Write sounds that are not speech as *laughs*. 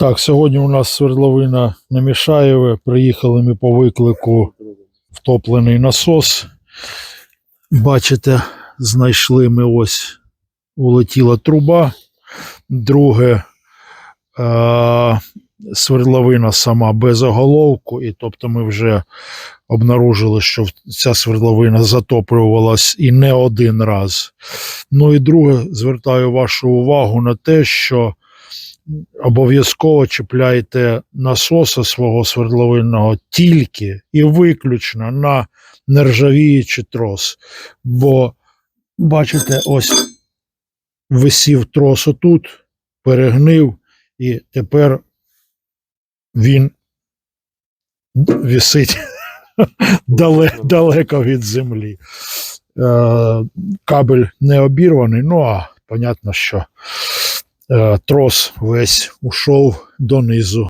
Так, сьогодні у нас свердловина на Мішаєве. Приїхали ми по виклику втоплений насос. Бачите, знайшли ми ось улетіла труба. Друге, е- свердловина сама без оголовку, і тобто ми вже обнаружили, що ця свердловина затоплювалась і не один раз. Ну і друге, звертаю вашу увагу на те, що обов'язково чіпляйте насоса свого свердловинного тільки і виключно на нержавіючий трос. Бо, бачите, ось висів трос отут, перегнив, і тепер він висить *laughs* далеко, від землі. Е, кабель не обірваний, ну а понятно, що трос весь ушов донизу.